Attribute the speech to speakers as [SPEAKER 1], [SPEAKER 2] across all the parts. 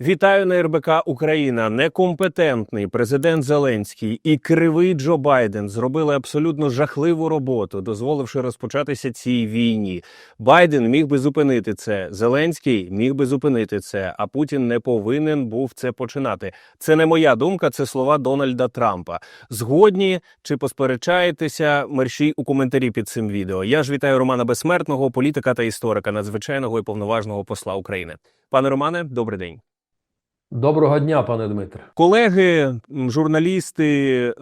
[SPEAKER 1] Вітаю на РБК Україна. Некомпетентний президент Зеленський і кривий Джо Байден зробили абсолютно жахливу роботу, дозволивши розпочатися цій війні. Байден міг би зупинити це. Зеленський міг би зупинити це. А Путін не повинен був це починати. Це не моя думка, це слова Дональда Трампа. Згодні чи посперечаєтеся мерщій у коментарі під цим відео. Я ж вітаю Романа Безсмертного, політика та історика, надзвичайного і повноважного посла України. Пане Романе, добрий день.
[SPEAKER 2] Доброго дня, пане Дмитре.
[SPEAKER 1] Колеги, журналісти,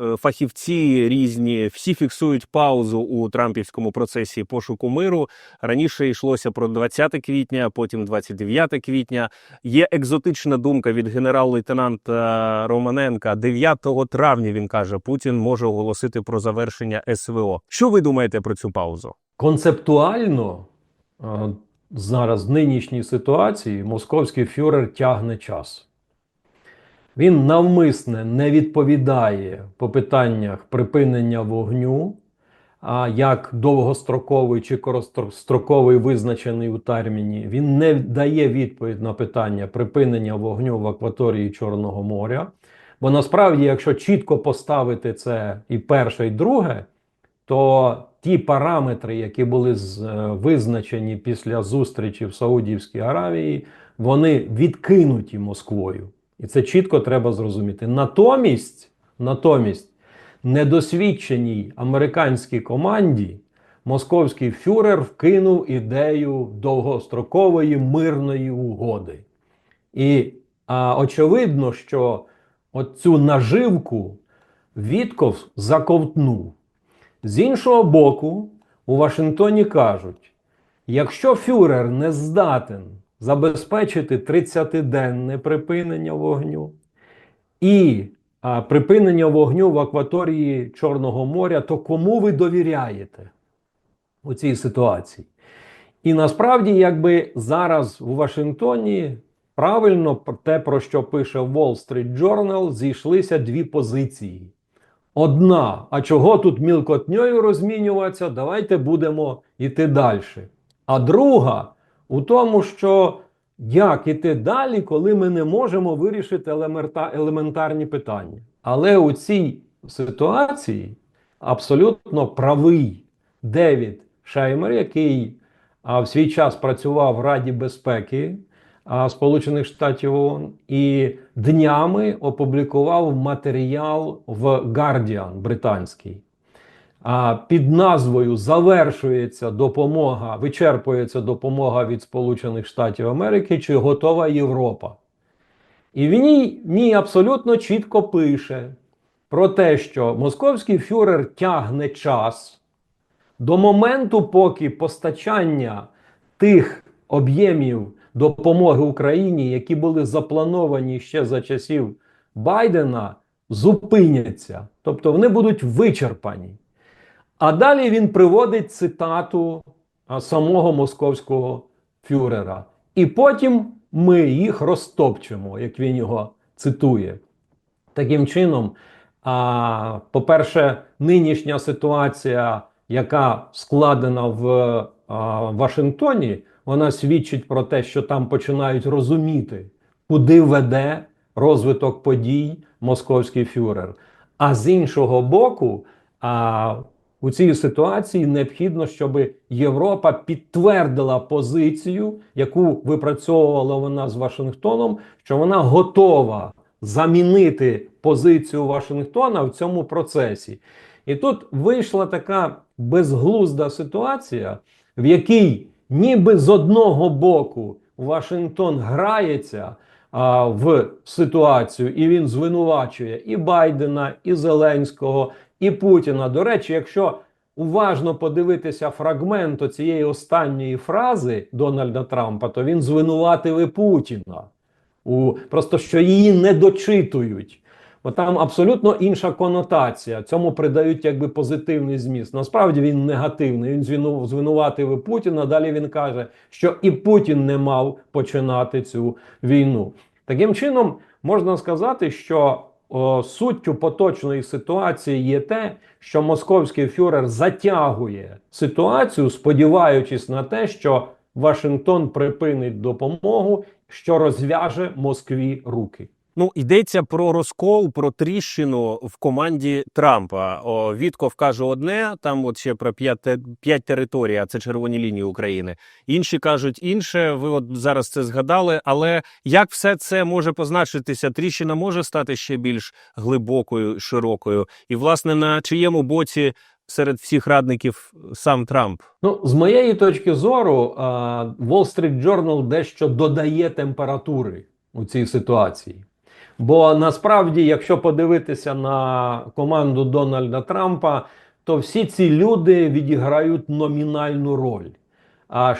[SPEAKER 1] е, фахівці різні всі фіксують паузу у трампівському процесі пошуку миру. Раніше йшлося про 20 квітня, потім 29 квітня. Є екзотична думка від генерал-лейтенанта Романенка. 9 травня він каже, Путін може оголосити про завершення СВО. Що ви думаєте про цю паузу?
[SPEAKER 2] Концептуально е, зараз в нинішній ситуації московський фюрер тягне час. Він навмисне не відповідає по питаннях припинення вогню, а як довгостроковий чи короткостроковий визначений у терміні. Він не дає відповідь на питання припинення вогню в акваторії Чорного моря. Бо насправді, якщо чітко поставити це і перше, і друге, то ті параметри, які були е, визначені після зустрічі в Саудівській Аравії, вони відкинуті Москвою. І це чітко треба зрозуміти. Натомість, натомість, недосвідченій американській команді московський фюрер вкинув ідею довгострокової мирної угоди. І а, очевидно, що оцю наживку Вітков заковтнув. З іншого боку, у Вашингтоні кажуть: якщо фюрер не здатен забезпечити 30-денне припинення вогню і а, припинення вогню в акваторії Чорного моря, то кому ви довіряєте у цій ситуації? І насправді, якби зараз у Вашингтоні правильно те, про що пише Wall Street Journal, зійшлися дві позиції. Одна, а чого тут мілкотньою розмінюватися, давайте будемо йти далі. А друга у тому, що як іти далі, коли ми не можемо вирішити елементарні питання. Але у цій ситуації абсолютно правий Девід Шеймер, який в свій час працював в Раді безпеки Сполучених Штатів ООН і днями опублікував матеріал в Guardian британський. Під назвою Завершується допомога, вичерпується допомога від Сполучених Штатів Америки чи готова Європа. І в ній, ній абсолютно чітко пише про те, що московський фюрер тягне час до моменту, поки постачання тих об'ємів допомоги Україні, які були заплановані ще за часів Байдена, зупиняться. Тобто вони будуть вичерпані. А далі він приводить цитату самого московського фюрера. І потім ми їх розтопчемо, як він його цитує. Таким чином, по-перше, нинішня ситуація, яка складена в Вашингтоні, вона свідчить про те, що там починають розуміти, куди веде розвиток подій московський фюрер. А з іншого боку, у цій ситуації необхідно, щоб Європа підтвердила позицію, яку випрацьовувала вона з Вашингтоном, що вона готова замінити позицію Вашингтона в цьому процесі. І тут вийшла така безглузда ситуація, в якій ніби з одного боку Вашингтон грається в ситуацію, і він звинувачує і Байдена, і Зеленського, і Путіна. До речі, якщо уважно подивитися фрагмент цієї останньої фрази Дональда Трампа, то він звинуватив і Путіна. У, просто що її не дочитують. Бо там абсолютно інша конотація. Цьому придають якби позитивний зміст. Насправді він негативний. Він звинуватив і Путіна. Далі він каже, що і Путін не мав починати цю війну. Таким чином, можна сказати, що о, суттю поточної ситуації є те, що московський фюрер затягує ситуацію, сподіваючись на те, що Вашингтон припинить допомогу, що розв'яже Москві руки.
[SPEAKER 1] Ну, йдеться про розкол, про тріщину в команді Трампа. О, Вітков каже одне, там от ще про п'ять, п'ять територій, а це червоні лінії України. Інші кажуть інше. Ви от зараз це згадали. Але як все це може позначитися? Тріщина може стати ще більш глибокою, широкою, і власне на чиєму боці серед всіх радників сам Трамп?
[SPEAKER 2] Ну, з моєї точки зору, Wall Street Journal дещо додає температури у цій ситуації. Бо насправді, якщо подивитися на команду Дональда Трампа, то всі ці люди відіграють номінальну роль. А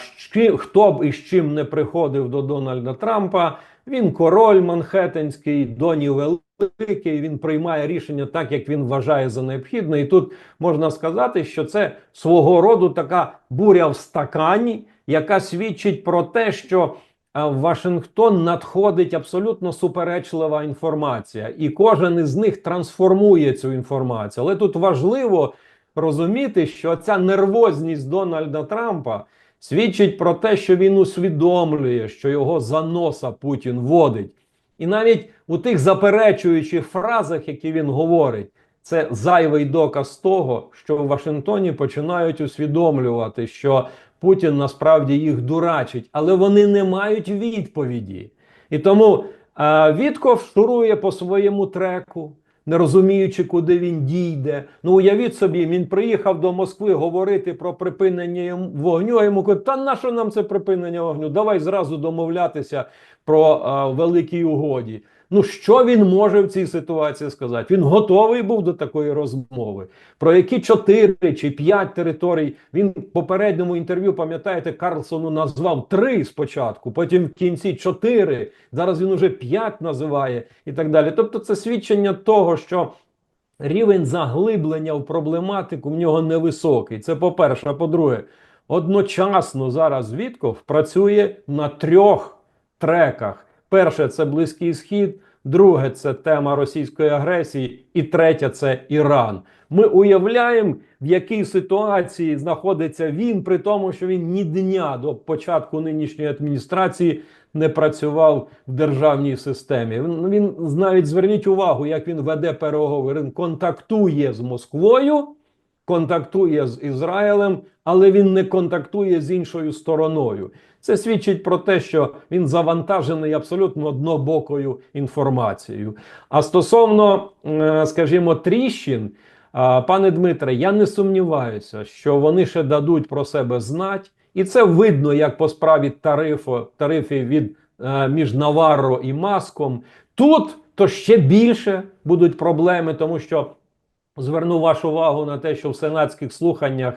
[SPEAKER 2] хто б із чим не приходив до Дональда Трампа, він король Манхеттенський, доні великий, він приймає рішення так, як він вважає за необхідне. І тут можна сказати, що це свого роду така буря в стакані, яка свідчить про те, що в Вашингтон надходить абсолютно суперечлива інформація, і кожен із них трансформує цю інформацію. Але тут важливо розуміти, що ця нервозність Дональда Трампа свідчить про те, що він усвідомлює, що його за носа Путін водить. І навіть у тих заперечуючих фразах, які він говорить, це зайвий доказ того, що в Вашингтоні починають усвідомлювати, що Путін насправді їх дурачить, але вони не мають відповіді. І тому е, Вітков шурує по своєму треку, не розуміючи, куди він дійде. Ну, уявіть собі, він приїхав до Москви говорити про припинення вогню. Йому кажуть, та на що нам це припинення вогню? Давай зразу домовлятися про е, великій угоді. Ну, що він може в цій ситуації сказати? Він готовий був до такої розмови. Про які чотири чи п'ять територій він в попередньому інтерв'ю, пам'ятаєте, Карлсону назвав три спочатку, потім в кінці чотири. Зараз він уже п'ять називає і так далі. Тобто, це свідчення того, що рівень заглиблення в проблематику в нього невисокий. Це по-перше. А по-друге, одночасно зараз Вітков працює на трьох треках. Перше це Близький Схід, друге це тема російської агресії, і третє це Іран. Ми уявляємо, в якій ситуації знаходиться він, при тому, що він ні дня до початку нинішньої адміністрації не працював в державній системі. Він, навіть зверніть увагу, як він веде переговори. Він контактує з Москвою, контактує з Ізраїлем, але він не контактує з іншою стороною. Це свідчить про те, що він завантажений абсолютно однобокою інформацією. А стосовно, е, скажімо, тріщин, пане Дмитре, я не сумніваюся, що вони ще дадуть про себе знати, і це видно як по справі тарифу, тарифів від е, між Наварро і Маском. Тут то ще більше будуть проблеми, тому що зверну вашу увагу на те, що в сенатських слуханнях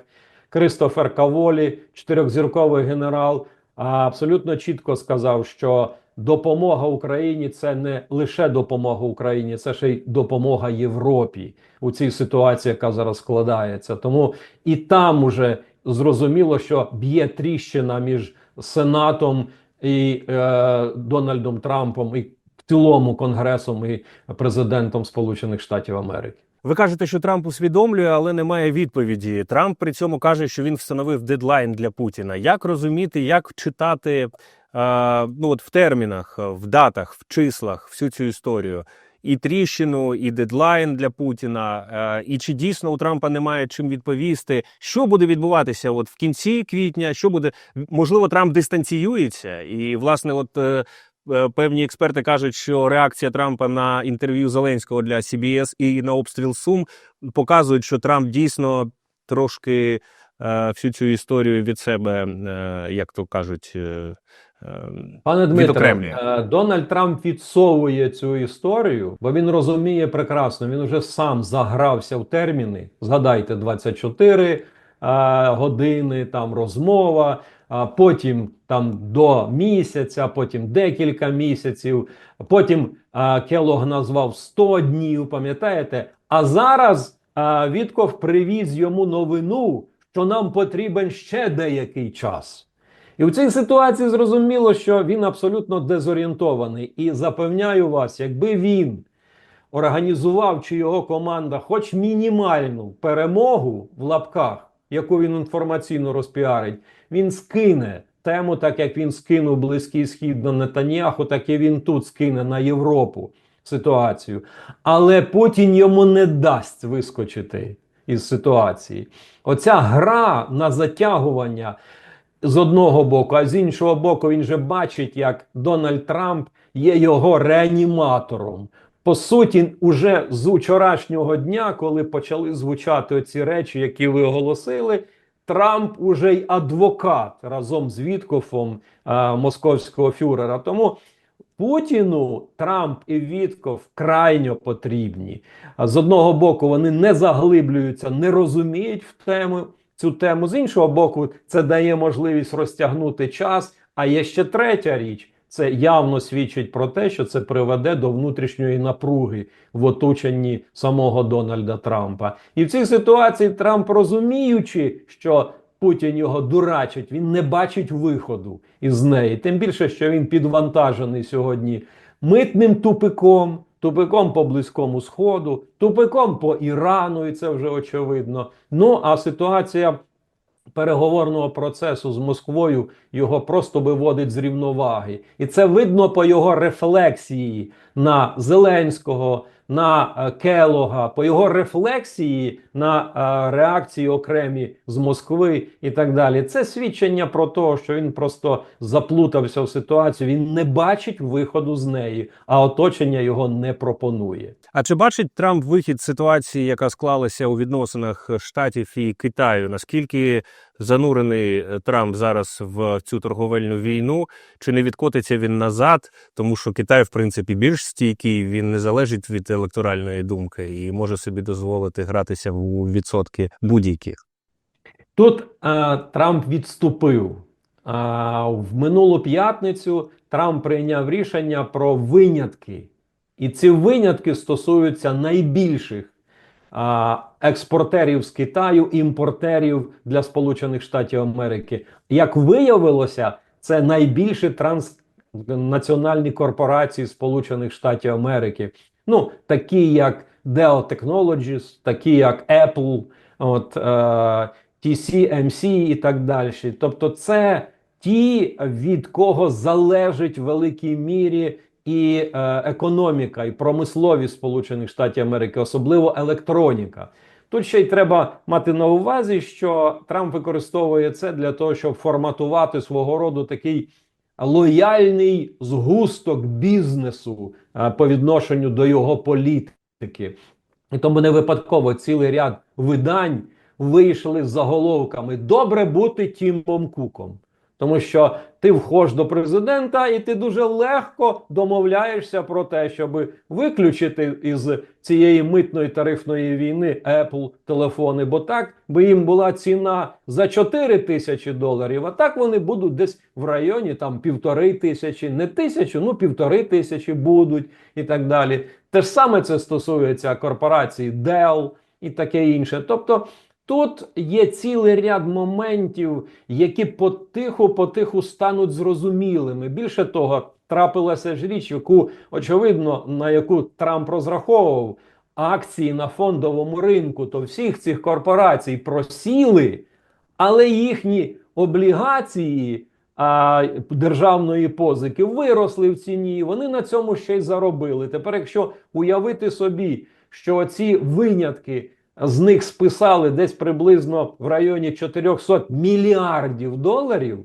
[SPEAKER 2] Кристофер Каволі, чотирьохзірковий генерал, абсолютно чітко сказав, що допомога Україні це не лише допомога Україні, це ще й допомога Європі у цій ситуації, яка зараз складається. Тому і там уже зрозуміло, що б'є тріщина між Сенатом і е, Дональдом Трампом, і цілому Конгресом і президентом Сполучених Штатів Америки.
[SPEAKER 1] Ви кажете, що Трамп усвідомлює, але немає відповіді. Трамп при цьому каже, що він встановив дедлайн для Путіна. Як розуміти, як читати е, ну от в термінах, в датах, в числах всю цю історію? І тріщину, і дедлайн для Путіна, е, і чи дійсно у Трампа немає чим відповісти, що буде відбуватися от в кінці квітня? Що буде можливо, Трамп дистанціюється, і власне, от е, певні експерти кажуть, що реакція Трампа на інтерв'ю Зеленського для CBS і на обстріл Сум показують, що Трамп дійсно трошки е, всю цю історію від себе, е, як то кажуть. Е, е,
[SPEAKER 2] Пане Дмитре, е, Дональд Трамп відсовує цю історію, бо він розуміє прекрасно. Він вже сам загрався в терміни. Згадайте, 24 е, години, там розмова, потім там до місяця, потім декілька місяців. Потім Келог назвав 100 днів, пам'ятаєте? А зараз Вітков привіз йому новину, що нам потрібен ще деякий час. І в цій ситуації зрозуміло, що він абсолютно дезорієнтований. І запевняю вас, якби він організував чи його команда хоч мінімальну перемогу в лапках, яку він інформаційно розпіарить, він скине тему, так як він скинув Близький Схід на Нетаньяху, так і він тут скине на Європу ситуацію. Але Путін йому не дасть вискочити із ситуації. Оця гра на затягування з одного боку, а з іншого боку, він же бачить, як Дональд Трамп є його реаніматором. По суті, уже з вчорашнього дня, коли почали звучати оці речі, які ви оголосили, Трамп уже й адвокат разом з Віткофом а, московського фюрера. Тому Путіну Трамп і Вітков крайньо потрібні. З одного боку, вони не заглиблюються, не розуміють в тему цю тему. З іншого боку, це дає можливість розтягнути час. А є ще третя річ. Це явно свідчить про те, що це приведе до внутрішньої напруги в оточенні самого Дональда Трампа. І в цій ситуації Трамп, розуміючи, що Путін його дурачить, він не бачить виходу із неї. Тим більше, що він підвантажений сьогодні митним тупиком, тупиком по Близькому Сходу, тупиком по Ірану, і це вже очевидно. Ну а ситуація переговорного процесу з Москвою його просто виводить з рівноваги. І це видно по його рефлексії на Зеленського, на е, Келога, по його рефлексії на е, реакції окремі з Москви і так далі. Це свідчення про те, що він просто заплутався в ситуацію. Він не бачить виходу з неї, а оточення його не пропонує.
[SPEAKER 1] А чи бачить Трамп вихід з ситуації, яка склалася у відносинах Штатів і Китаю? Наскільки занурений е, Трамп зараз в цю торговельну війну? Чи не відкотиться він назад? Тому що Китай, в принципі, більш стійкий, він не залежить від електоральної думки і може собі дозволити гратися в відсотки будь-яких.
[SPEAKER 2] Тут е, Трамп відступив. А в минулу п'ятницю Трамп прийняв рішення про винятки. І ці винятки стосуються найбільших а, експортерів з Китаю, імпортерів для Сполучених Штатів Америки. Як виявилося, це найбільші транснаціональні корпорації Сполучених Штатів Америки. Ну, такі як Dell Technologies, такі як Apple, от, е, TCMC і так далі. Тобто, це ті, від кого залежить в великій мірі і е, економіка, і промисловість Сполучених Штатів Америки, особливо електроніка. Тут ще й треба мати на увазі, що Трамп використовує це для того, щоб форматувати свого роду такий лояльний згусток бізнесу е, по відношенню до його політики. І тому не випадково цілий ряд видань вийшли з заголовками Добре бути Тімом Куком. Тому що ти входиш до президента, і ти дуже легко домовляєшся про те, щоб виключити із цієї митної тарифної війни Apple телефони, бо так би їм була ціна за 4 тисячі доларів, а так вони будуть десь в районі там півтори тисячі, не тисячу, ну півтори тисячі будуть і так далі. Те ж саме це стосується корпорації Dell і таке інше. Тобто. Тут є цілий ряд моментів, які потиху-потиху стануть зрозумілими. Більше того, трапилася ж річ, яку очевидно на яку Трамп розраховував акції на фондовому ринку, то всіх цих корпорацій просіли, але їхні облігації а, державної позики виросли в ціні. Вони на цьому ще й заробили. Тепер, якщо уявити собі, що ці винятки з них списали десь приблизно в районі 400 мільярдів доларів,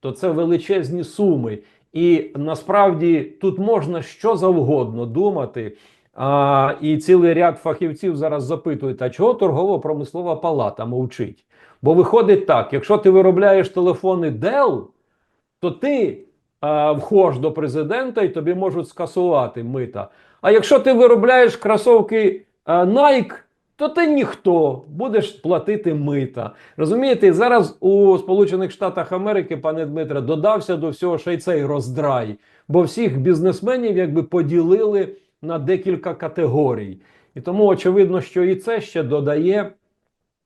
[SPEAKER 2] то це величезні суми. І насправді тут можна що завгодно думати. А, І цілий ряд фахівців зараз запитують, а чого торгово-промислова палата мовчить? Бо виходить так: якщо ти виробляєш телефони Dell, то ти а, входиш до президента і тобі можуть скасувати мита. А якщо ти виробляєш кросовки а, Nike, то ти ніхто будеш платити мита. Розумієте, зараз у Сполучених Штатах Америки, пане Дмитре, додався до всього ще й цей роздрай, бо всіх бізнесменів якби поділили на декілька категорій. І тому очевидно, що і це ще додає.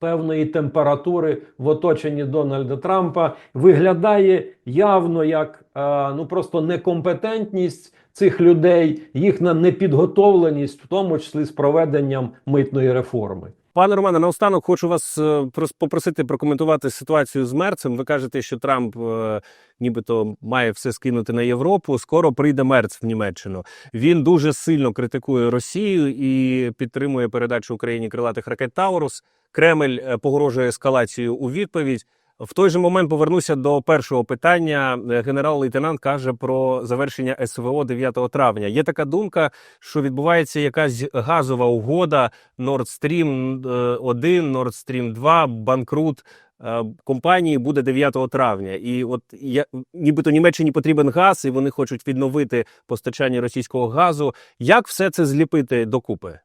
[SPEAKER 2] Певної температури в оточенні Дональда Трампа виглядає явно як е, ну просто некомпетентність цих людей, їхня непідготовленість, в тому числі з проведенням митної реформи.
[SPEAKER 1] Пане Романе, наостанок хочу вас е, прос- попросити прокоментувати ситуацію з Мерцем. Ви кажете, що Трамп е, нібито має все скинути на Європу. Скоро прийде Мерц в Німеччину. Він дуже сильно критикує Росію і підтримує передачу Україні крилатих ракет Таурус. Кремль е, погрожує ескалацією у відповідь. В той же момент повернуся до першого питання. Е, Генерал-лейтенант каже про завершення СВО 9 травня. Є така думка, що відбувається якась газова угода Nord Stream 1, Nord Stream 2, банкрут е, компанії буде 9 травня. І от я, нібито Німеччині потрібен газ, і вони хочуть відновити постачання російського газу. Як все це зліпити докупи?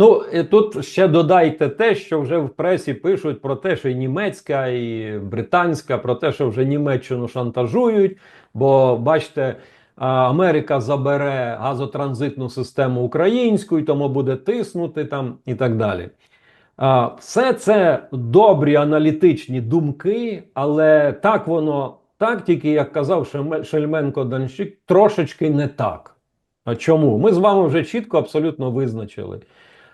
[SPEAKER 2] Ну, і тут ще додайте те, що вже в пресі пишуть про те, що і німецька, і британська, про те, що вже Німеччину шантажують. Бо бачите, Америка забере газотранзитну систему українську, і тому буде тиснути там і так далі. Все це добрі аналітичні думки, але так воно, так тільки, як казав Шельменко Данщик, трошечки не так. А чому? Ми з вами вже чітко абсолютно визначили.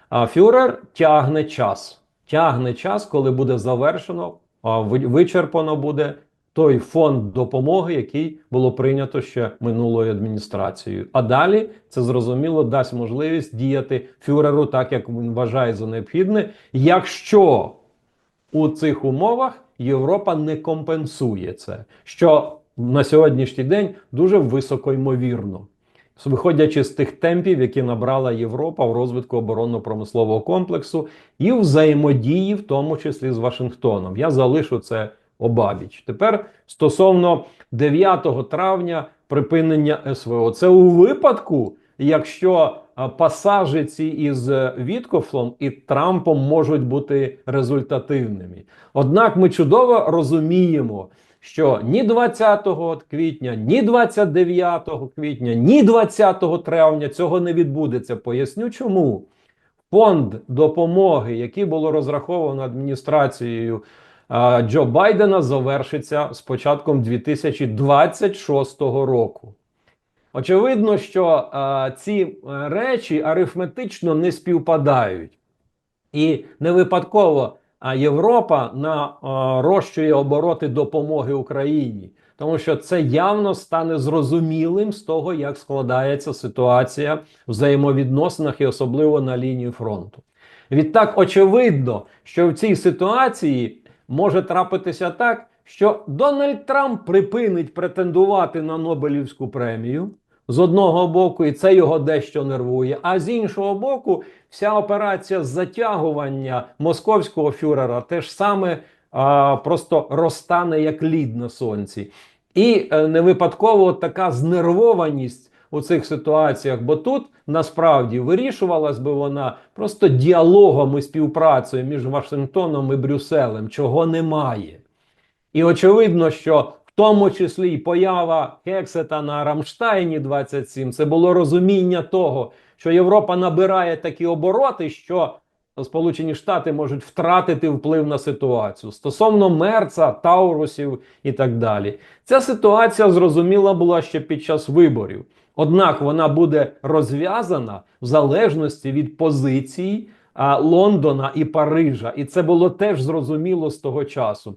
[SPEAKER 2] А Фюрер тягне час. Тягне час, коли буде завершено, вичерпано буде той фонд допомоги, який було прийнято ще минулою адміністрацією. А далі це зрозуміло дасть можливість діяти фюреру так, як він вважає за необхідне, якщо у цих умовах Європа не компенсує це, що на сьогоднішній день дуже високо ймовірно. Виходячи з тих темпів, які набрала Європа в розвитку оборонно-промислового комплексу і взаємодії, в тому числі з Вашингтоном. Я залишу це обабіч. Тепер стосовно 9 травня припинення СВО, це у випадку, якщо а, пасажі ці із е, Віткофлом і Трампом можуть бути результативними. Однак ми чудово розуміємо, що ні 20 квітня, ні 29 квітня, ні 20 травня цього не відбудеться. Поясню чому. Фонд допомоги, який було розраховано адміністрацією а, Джо Байдена, завершиться з початком 2026 року. Очевидно, що а, ці е, речі арифметично не співпадають. І не випадково а Європа нарощує обороти допомоги Україні, тому що це явно стане зрозумілим з того, як складається ситуація в взаємовідносинах і особливо на лінії фронту. Відтак, очевидно, що в цій ситуації може трапитися так, що Дональд Трамп припинить претендувати на Нобелівську премію з одного боку, і це його дещо нервує. А з іншого боку, вся операція затягування московського фюрера теж саме а, просто розтане як лід на сонці. І е, не випадково така знервованість у цих ситуаціях, бо тут насправді вирішувалась би вона просто діалогом і співпрацею між Вашингтоном і Брюсселем, чого немає. І очевидно, що тому числі і поява Хексета на Рамштайні 27 це було розуміння того, що Європа набирає такі обороти, що Сполучені Штати можуть втратити вплив на ситуацію стосовно Мерца, Таурусів і так далі. Ця ситуація зрозуміла була ще під час виборів. Однак вона буде розв'язана в залежності від позицій Лондона і Парижа. І це було теж зрозуміло з того часу.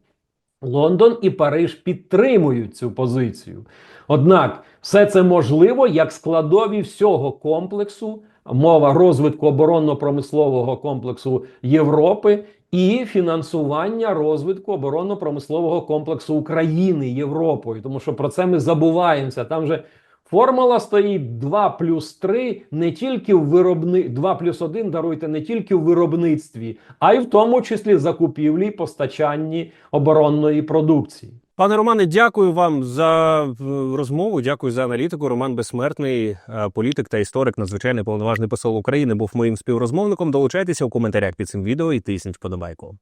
[SPEAKER 2] Лондон і Париж підтримують цю позицію. Однак все це можливо як складові всього комплексу, мова розвитку оборонно-промислового комплексу Європи і фінансування розвитку оборонно-промислового комплексу України Європою. Тому що про це ми забуваємося. Там же формула стоїть 2 плюс 3 не тільки в виробни... 2 плюс 1, даруйте, не тільки в виробництві, а й в тому числі закупівлі постачанні оборонної продукції.
[SPEAKER 1] Пане Романе, дякую вам за е, розмову. Дякую за аналітику. Роман Безсмертний, е, політик та історик, надзвичайний повноважний посол України, був моїм співрозмовником. Долучайтеся у коментарях під цим відео і тисніть вподобайку.